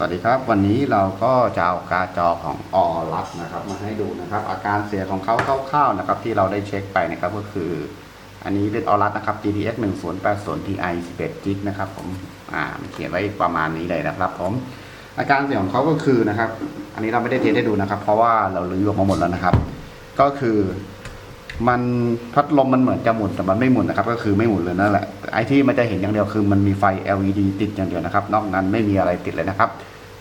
สวัสดีครับ วันนี้เราก็จะเอาการ์ดจอของออรัสนะครับ มาให้ดูนะครับ อาการเสียของเขาคร่าวๆนะครับ ที่เราได้เช็คไปนะครับก็คือ อันนี้เป็นออรัสนะครับ GTX 1080 Ti 11 g นะครับผมอ่าเขียนไว้ประมาณนี้เลยนะครับ ผม อาการเสียของเขาก็คือนะครับ อันนี้เราไม่ได้เทสให้ดูนะครับ เพราะว่าเราลื้อออกมาหมดแล้วนะครับ ก็คือ มันพัดลมมันเหมือนจะหมุนแต่มันไม่หมุนนะครับ ก็คือไม่หมุนเลยนั่นแหละไอ้ที่มันจะเห็นอย่างเดียวคือมันมีไฟ LED ติดอย่างเดียวนะครับ นอกนั้นไม่มีอะไรติดเลยนะครับ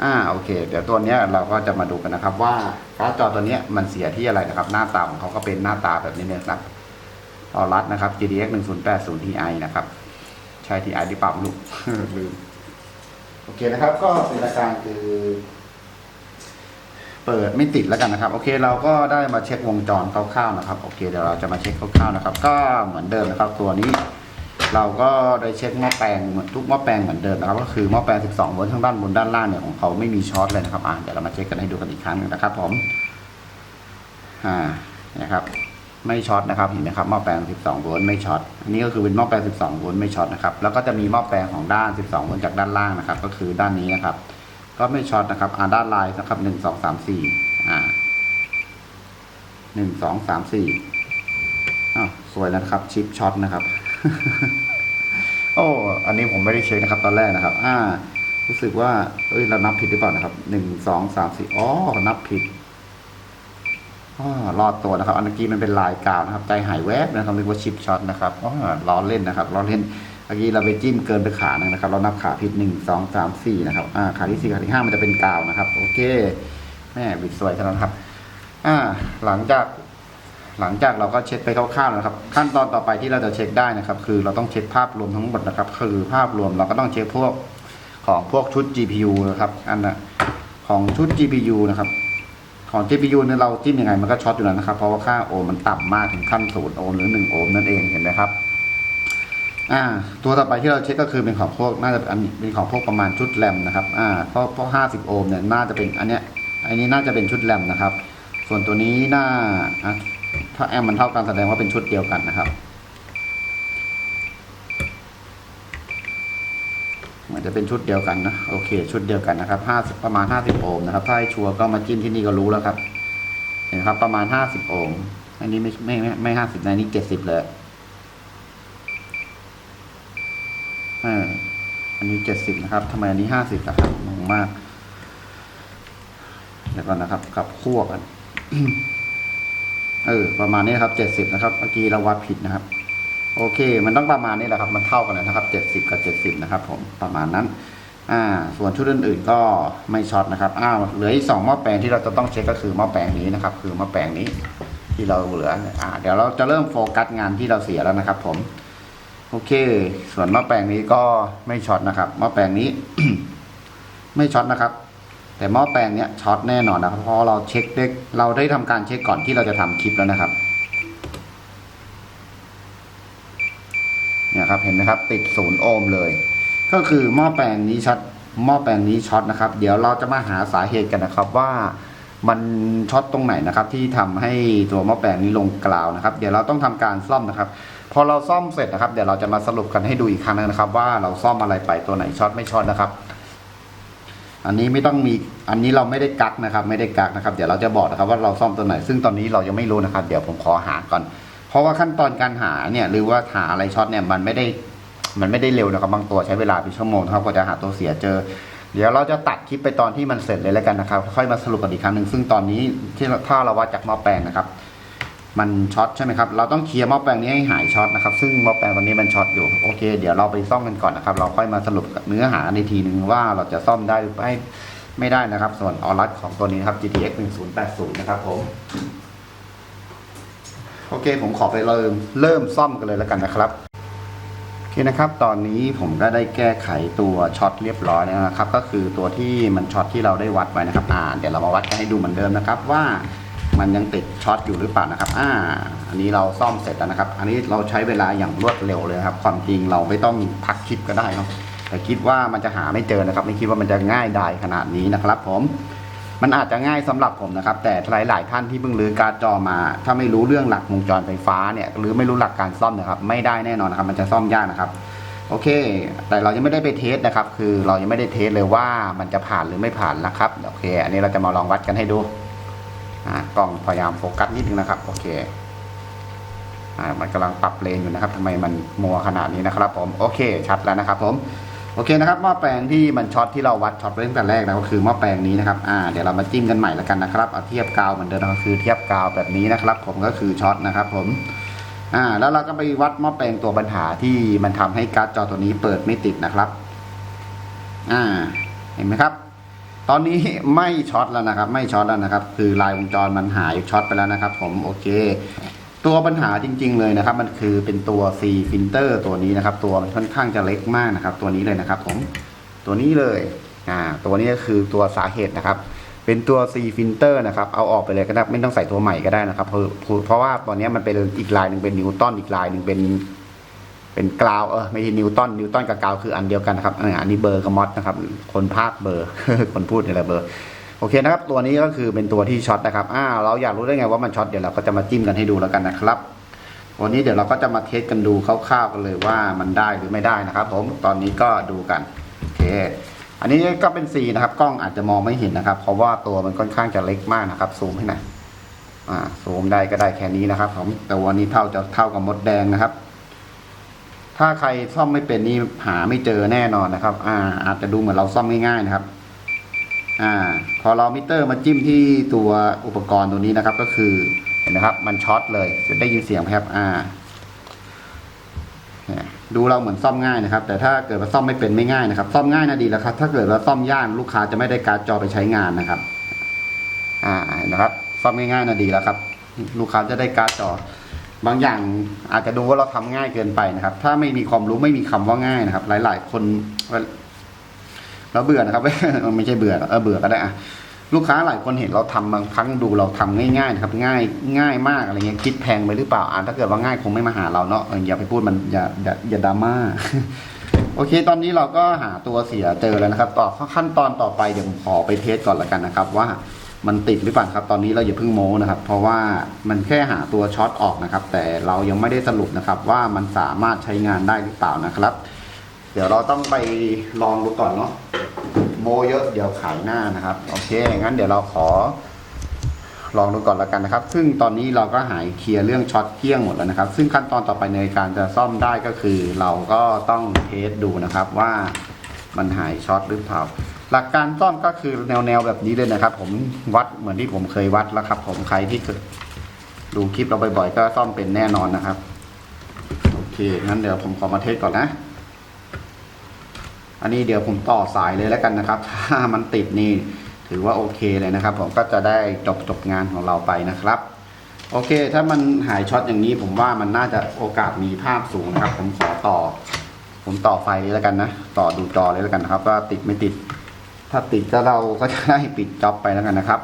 อ่าโอเค เดี๋ยวตัวเนี้ยเราก็จะมาดูกันนะครับ ว่าการ์ดจอตัวเนี้ยมันเสียที่อะไรนะครับ หน้าตาของเขาก็เป็นหน้าตาแบบนี้เลยนะครับออรัสนะครับ GTX 1080 Ti นะครับ ใช่ Ti หรือเปล่าไม่รู้ลืมโอเคนะครับ ก็เป็นอาการคือ เปิดไม่ติดแล้วกันนะครับ โอเค เราก็ได้มาเช็ควงจรคร่าวๆนะครับ โอเค เดี๋ยวเราจะมาเช็คคร่าวๆนะครับ ก็เหมือนเดิมนะครับ ตัวนี้ เราก็ได้เช็คหม้อแปลงเหมือนทุกหม้อแปลงเหมือนเดิมนะครับ ก็คือหม้อแปลง 12 โวลต์ทั้งด้านบนด้านล่างเนี่ยของเขาไม่มีช็อตเลยนะครับอ่าเดี๋ยวเรามาเช็คกันให้ดูกันอีกครั้งหนึงนะครับ ผม อ่า นะครับ ไม่ช็อตนะครับเห็นไหมครับหม้อแปลง 12 โวลต์ไม่ช็อต อันนี้ก็คือเป็นหม้อแปลง 12 โวลต์ไม่ช็อตนะครับ แล้วก็จะมีหม้อแปลงของด้าน 12 โวลต์จากด้านล่างนะครับ ก็คือด้านนี้นะครับ ก็ไม่ช็อตนะครับ อ่าด้านลายนะครับหนึ่งสองสามสี่อ่าหนึ่งสองสามสี่อ้าวสวยแล้วนะครับ ชิปช็อตนะครับ โอ้ อันนี้ผมไม่ได้เช็คนะครับ ตอนแรกนะครับ อ่า รู้สึกว่า เอ้ย เรานับผิดหรือเปล่านะครับ หนึ่งสองสามสี่อ๋อ นับผิดอ๋อรอดตัวนะครับ อันเมื่อกี้มันเป็นลายกาวนะครับ ใจหายแวบนะครับนึกว่าชิปช็อตนะครับอ๋อล้อเล่นนะครับล้อเล่น เมื่อกี้เราไปจิ้มเกินไปขาหนึ่งนะครับ เรานับขาผิดหนึ่งสองสามสี่นะครับอ่าขาที่สี่ขาที่ห้ามันจะเป็นกาวนะครับ โอเคแม่บิดสวยเท่านั้นครับ อ่า หลังจาก หลังจากเราก็เช็คไปคร่าวๆนะครับ ขั้นตอนต่อไปที่เราจะเช็คได้นะครับ คือเราต้องเช็คภาพรวมทั้งหมดนะครับ คือภาพรวมเราก็ต้องเช็คพวกของพวกชุด GPU นะครับ อันน่ะของชุด GPU นะครับของ GPU เนี่ยเราจิ้มยังไงมันก็ช็อตอยู่แล้วนะครับ เพราะว่าค่าโอห์มมันต่ำมากถึงขั้นศูนย์โอห์มหรือหนึ่งโอห์มนั่นเองเห็นไหมครับ อ่าตัวต่อไปที่เราเช็คก็คือเป็นของพวกน่าจะเป็นเป็นของพวกประมาณชุดแรมนะครับอ่าเพราะเพราะห้าสิบโอห์มเนี่ยน่าจะเป็นอันเนี้ยอันนี้น่าจะเป็นชุดแรมนะครับ ส่วนตัวนี้น่าอะถ้าแอมมันเท่ากันแสดงว่าเป็นชุดเดียวกันนะครับเหมันจะเป็นชุดเดียวกันนะโอเค ชุดเดียวกันนะครับห้าประมาณห้าสิบโอห์มนะครับถ้าให้ชัวร์ก็มาจิ้มที่นี่ก็รู้แล้วครับเห็นครับประมาณห้าสิบโอห์มอันนี้ไม่ไม่ไม่ไม่ห้าสิบในนี้เจ็ดสิบเลยเออันนี้เจ็ดสิบนะครับทำไมอันนี้ห้าสิบล่ะครับงงมาก เดี๋ยวก่อนนะครับกับคั่วกัน เออ ประมาณนี้นะครับเจ็ดสิบนะครับ เมื่อกี้เราวัดผิดนะครับ โอเค มันต้องประมาณนี้แหละครับ มันเท่ากันเลยนะครับเจ็ดสิบกับเจ็ดสิบนะครับ ผม ประมาณนั้น อ่า ส่วนชุดอื่นๆก็ไม่ช็อตนะครับ อ้าว เหลืออีกสองหม้อแปลงที่เราจะต้องเช็คก็คือหม้อแปลงนี้นะครับ คือหม้อแปลงนี้ที่เราเหลือ อ่า เดี๋ยวเราจะเริ่มโฟกัสงานที่เราเสียแล้วนะครับ ผม โอเค ส่วนหม้อแปลงนี้ก็ไม่ช็อตนะครับหม้อแปลงนี้ ไม่ช็อตนะครับ แต่หม้อแปลงเนี้ยช็อตแน่นอนนะครับเพราะเราเช็คได้เราได้ทำการเช็คก่อนที่เราจะทำคลิปแล้วนะครับ เนี่ยครับเห็นไหมครับ ติดศูนย์โอห์มเลย ก็คือหม้อแปลงนี้ช็อตหม้อแปลงนี้ช็อตนะครับ เดี๋ยวเราจะมาหาสาเหตุกันนะครับว่ามันช็อตตรงไหนนะครับ ที่ทำให้ตัวหม้อแปลงนี้ลงกล่าวนะครับ เดี๋ยวเราต้องทำการซ่อมนะครับ พอเราซ่อมเสร็จนะครับ เดี๋ยวเราจะมาสรุปกันให้ดูอีกครั้งนึงนะครับ ว่าเราซ่อมอะไรไปตัวไหนช็อตไม่ช็อตนะครับ อันนี้ไม่ต้องมีอันนี้เราไม่ได้กักนะครับ ไม่ได้กักนะครับ เดี๋ยวเราจะบอกนะครับว่าเราซ่อมตัวไหน ซึ่งตอนนี้เรายังไม่รู้นะครับ เดี๋ยวผมขอหาก่อน เพราะว่าขั้นตอนการหาเนี่ย หรือว่าหาอะไรช็อตเนี่ยมันไม่ได้ มันไม่ได้เร็วนะครับบางตัวใช้เวลาเป็นชั่วโมงนะครับกว่าจะหาตัวเสียเจอเดี๋ยวเราจะตัดคลิปไปตอนที่มันเสร็จเลยแล้วกันนะครับ ค่อยมาสรุปกันอีกครั้งหนึ่งซึ่งตอนนี้ที่ถ้าเราวัดจากหม้อแปลงนะครับ มันช็อตใช่ไหมครับเราต้องเคลียร์หม้อแปลงนี้ให้หายช็อตนะครับซึ่งหม้อแปลงตอนนี้มันช็อตอยู่โอเค เดี๋ยวเราไปซ่อมกันก่อนนะครับ เราค่อยมาสรุปเนื้อหาในทีหนึ่งว่าเราจะซ่อมได้หรือไม่ไม่ได้นะครับ ส่วนออรัสของตัวนี้นะครับ GTX 1080นะครับผมโอเค ผมขอไปเริ่มเริ่มซ่อมกันเลยแล้วกันนะครับโอเคนะครับ ตอนนี้ผมก็ได้แก้ไขตัวช็อตเรียบร้อยแล้วนะครับ ก็คือตัวที่มันช็อตที่เราได้วัดไว้นะครับอ่าเดี๋ยวเรามาวัดกันให้ดูเหมือนเดิมนะครับว่า มันยังติดช็อตอยู่หรือเปล่านะครับ อ่า อันนี้เราซ่อมเสร็จแล้วนะครับ อันนี้เราใช้เวลาอย่างรวดเร็วเลยครับ ความจริงเราไม่ต้องพักคลิปก็ได้เนอะแต่คิดว่ามันจะหาไม่เจอนะครับ ไม่คิดว่ามันจะง่ายไดายขนาดนี้นะครับ ผม มันอาจจะง่ายสำหรับผมนะครับ แต่หลาย ๆ ท่านที่เพิ่งรื้อการจอมา ถ้าไม่รู้เรื่องหลักวงจรไฟฟ้าเนี่ย หรือไม่รู้หลักการซ่อมนะครับ ไม่ได้แน่นอนนะครับ มันจะซ่อมยากนะครับโอเค แต่เรายังไม่ได้ไปเทสนะครับ คือเรายังไม่ได้เทสเลยว่ามันจะผ่านหรือไม่ผ่านนะครับ โอเค อันนี้เราจะมาลองวัดกันให้ดูอ่า กล้องพยายามโฟกัสนิดนึงนะครับ โอเคอ่ามันกำลังปรับเลนอยู่นะครับทำไมมันมัวขนาดนี้นะครับ ผมโอเค ชัดแล้วนะครับผมโอเคนะครับหม้อแปลงที่มันช็อตที่เราวัดช็อตไว้ตั้งแต่แรกนะก็คือหม้อแปลงนี้นะครับอ่าเดี๋ยวเรามาจิ้มกันใหม่แล้วกันนะครับเอาเทียบกาวเหมือนเดิมก็คือเทียบกาวแบบนี้นะครับ ผมก็คือช็อตนะครับ ผมอ่าแล้วเราก็ไปวัดหม้อแปลงตัวปัญหาที่มันทำให้การ์ดจอตัวนี้เปิดไม่ติดนะครับอ่าเห็นไหมครับ ตอนนี้ไม่ช็อตแล้วนะครับ ไม่ช็อตแล้วนะครับ คือลายวงจรมันหายช็อตไปแล้วนะครับ ผมโอเค ตัวปัญหาจริง ๆ เลยนะครับ มันคือเป็นตัว C filter ตัวนี้นะครับ ตัวมันค่อนข้างจะเล็กมากนะครับ ตัวนี้เลยนะครับ ผมตัวนี้เลยอ่าตัวนี้ก็คือตัวสาเหตุนะครับเป็นตัว C filter นะครับ เอาออกไปเลยก็ได้ไม่ต้องใส่ตัวใหม่ก็ได้นะครับ เพราะเพราะว่าตอนนี้มันเป็นอีกลายหนึ่งเป็นนิวตันอีกลายหนึ่งเป็น เป็นกราวเออไม่ใช่นิวตันนิวตันกับกราวคืออันเดียวกันนะครับอออันนี้เบอร์กับมอสนะครับ คนภาคเบอร์ คนพูดนี่แหละเบอร์โอเคนะครับ ตัวนี้ก็คือเป็นตัวที่ช็อตนะครับอ่าเราอยากรู้ได้ไงว่ามันช็อตเดี๋ยวเราก็จะมาจิ้มกันให้ดูแล้วกันนะครับวันนี้เดี๋ยวเราก็จะมาเทสกันดูคร่าวๆกันเลยว่ามันได้หรือไม่ได้นะครับ ผมตอนนี้ก็ดูกันโอเค อันนี้ก็เป็น C นะครับ กล้องอาจจะมองไม่เห็นนะครับ เพราะว่าตัวมันค่อนข้างจะเล็กมากนะครับ ซูมให้หน่อยอ่าซูมได้ก็ได้แค่นี้นะครับ ผมแต่วันนี้เท่าจะเท่ากับมดแดงนะครับ ถ้าใครซ่อมไม่เป็นนี่หาไม่เจอแน่นอนนะครับ อ่า อาจจะดูเหมือนเราซ่อมง่ายๆนะครับ อ่า พอเรามิเตอร์มาจิ้มที่ตัวอุปกรณ์ตัวนี้นะครับ ก็คือเห็นนะครับ มันช็อตเลยจะได้ยินเสียงครับ อ่าดูเราเหมือนซ่อมง่ายนะครับ แต่ถ้าเกิดว่าซ่อมไม่เป็นไม่ง่ายนะครับ ซ่อมง่ายนะดีแล้วครับ ถ้าเกิดว่าซ่อมยากลูกค้าจะไม่ได้การ์ดจอไปใช้งานนะครับ อ่านนะครับ ซ่อมง่ายๆนะดีแล้วครับ ลูกค้าจะได้การ์ดจอ บางอย่างอาจจะดูว่าเราทำง่ายเกินไปนะครับ ถ้าไม่มีความรู้ไม่มีคำว่าง่ายนะครับ หลาย ๆ คนเราเบื่อนะครับ ไม่ใช่เบื่อเออเบื่อก็ได้อะลูกค้าหลายคนเห็นเราทำบางครั้งดูเราทำง่ายๆนะครับ ง่ายง่ายมากอะไรเงี้ยคิดแพงไปหรือเปล่าอ่าถ้าเกิดว่าง่ายคงไม่มาหาเราเนาะอออย่าไปพูดมันอย่าอย่าอย่าดราม่าโอเค ตอนนี้เราก็หาตัวเสียเจอแล้วนะครับ ต่อขั้นตอนต่อไปเดี๋ยวผมขอไปเทสก่อนละกันนะครับ ว่า มันติดหรือเปล่าครับ ตอนนี้เราอย่าเพิ่งโม้นะครับ เพราะว่ามันแค่หาตัวช็อตออกนะครับ แต่เรายังไม่ได้สรุปนะครับ ว่ามันสามารถใช้งานได้หรือเปล่านะครับ เดี๋ยวเราต้องไปลองดูก่อนเนาะโมเยอะเดี๋ยวขายหน้านะครับ โอเคงั้นเดี๋ยวเราขอ ลองดูก่อนแล้วกันนะครับ ซึ่งตอนนี้เราก็หายเคลียร์เรื่องช็อตเกี้ยงหมดแล้วนะครับ ซึ่งขั้นตอนต่อไปในการจะซ่อมได้ก็คือ เราก็ต้องเทสดูนะครับว่ามันหายช็อตหรือเปล่า หลักการซ่อมก็คือแนวแนวแบบนี้เลยนะครับ ผมวัดเหมือนที่ผมเคยวัดแล้วครับ ผมใครที่เคยดูคลิปเราบ่อยๆก็ซ่อมเป็นแน่นอนนะครับโอเคงั้นเดี๋ยวผมขอมาเทสก่อนนะ อันนี้เดี๋ยวผมต่อสายเลยแล้วกันนะครับ ถ้ามันติดนี่ถือว่าโอเคเลยนะครับ ผมก็จะได้จบจบงานของเราไปนะครับโอเค ถ้ามันหายช็อตอย่างนี้ผมว่ามันน่าจะโอกาสมีภาพสูงนะครับ ผมขอต่อ ผมต่อไฟเลยแล้วกันนะ ต่อดูจอเลยแล้วกันนะครับ ว่าติดไม่ติด ถ้าติดก็เราก็จะได้ปิดจ็อบไปแล้วกันนะครับ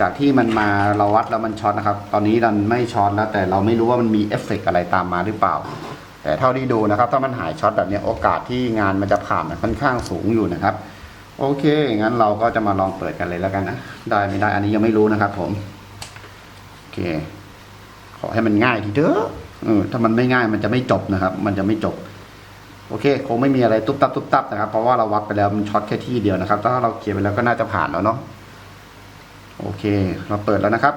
จากที่มันมาเราวัดแล้วมันช็อตนะครับ ตอนนี้มันไม่ช็อตแล้ว แต่เราไม่รู้ว่ามันมีเอฟเฟกต์อะไรตามมาหรือเปล่า แต่เท่าที่ดูนะครับ ถ้ามันหายช็อตแบบนี้โอกาสที่งานมันจะผ่านมันค่อนข้างสูงอยู่นะครับ โอเคงั้นเราก็จะมาลองเปิดกันเลยแล้วกันนะได้ไม่ได้อันนี้ยังไม่รู้นะครับ ผมโอเค ขอให้มันง่ายทีเถอะเออถ้ามันไม่ง่ายมันจะไม่จบนะครับ มันจะไม่จบ โอเคคงไม่มีอะไรตุ๊บตับตุ๊บตับนะครับ เพราะว่าเราวัดไปแล้วมันช็อตแค่ที่เดียวนะครับ ถ้าเราเคลียร์ไปแล้วก็น่าจะผ่านแล้วเนาะโอเค เราเปิดแล้วนะครับ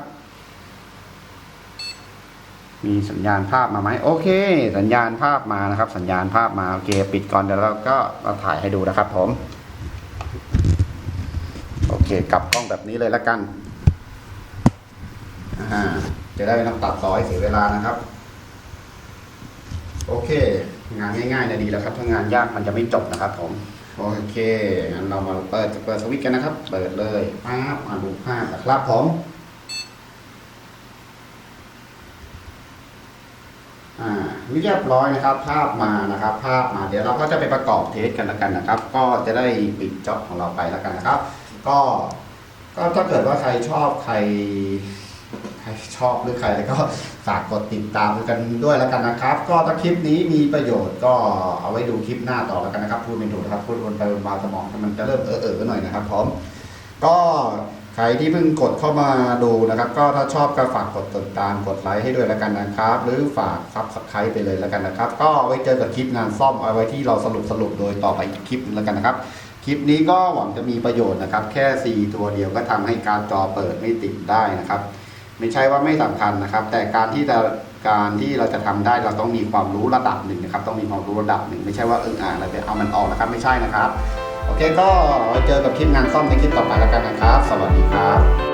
มีสัญญาณภาพมาไหมโอเค สัญญาณภาพมานะครับ สัญญาณภาพมาโอเคปิดก่อนเดี๋ยวเราก็มาถ่ายให้ดูนะครับ ผมโอเคกลับกล้องแบบนี้เลยแล้วกันอ่าจะได้ไม่ต้องตัดต่อให้เสียเวลานะครับ โอเค งานง่ายๆนะดีแล้วครับ ถ้างานยากมันจะไม่จบนะครับผม โอเค งั้นเรามาเปิดเปิดสวิตช์กันนะครับ เปิดเลยป้าบมาดูภาพนะครับผมอ่าเรียบร้อยนะครับ ภาพมานะครับ ภาพมาเดี๋ยวเราก็จะไปประกอบเทสกันแล้วกันนะครับ ก็จะได้ปิดจ็อบของเราไปแล้วกันนะครับ ก็ก็ถ้าเกิดว่าใครชอบใคร ใครชอบหรือใครแล้วก็ฝากกดติดตามกันด้วยแล้วกันนะครับ ก็ถ้าคลิปนี้มีประโยชน์ก็เอาไว้ดูคลิปหน้าต่อแล้วกันนะครับพูดไม่ถูกนะครับพูดวนไปวนมาสมองมันจะเริ่มเออเออหน่อยนะครับพร้อมก็ใครที่เพิ่งกดเข้ามาดูนะครับ ก็ถ้าชอบก็ฝากกดติดตามกดไลค์ให้ด้วยแล้วกันนะครับ หรือฝากซับสไครต์ไปเลยแล้วกันนะครับ ก็ไว้เจอกับคลิปงานซ่อมเอาไว้ที่เราสรุปสรุปโดยต่อไปอีกคลิปนึงแล้วกันนะครับคลิปนี้ก็หวังจะมีประโยชน์นะครับ แค่ 4 ตัวเดียวก็ทำให้การจอเปิดไม่ติดได้นะครับ ไม่ใช่ว่าไม่สำคัญนะครับ แต่การที่จะการที่เราจะทำได้เราต้องมีความรู้ระดับหนึ่งนะครับ ต้องมีความรู้ระดับหนึ่งไม่ใช่ว่าเอออ่านอะไรไปเอามันออกนะครับ ไม่ใช่นะครับ โอเคก็เจอกับคลิปงานซ่อมในคลิปต่อไปแล้วกันนะครับ สวัสดีครับ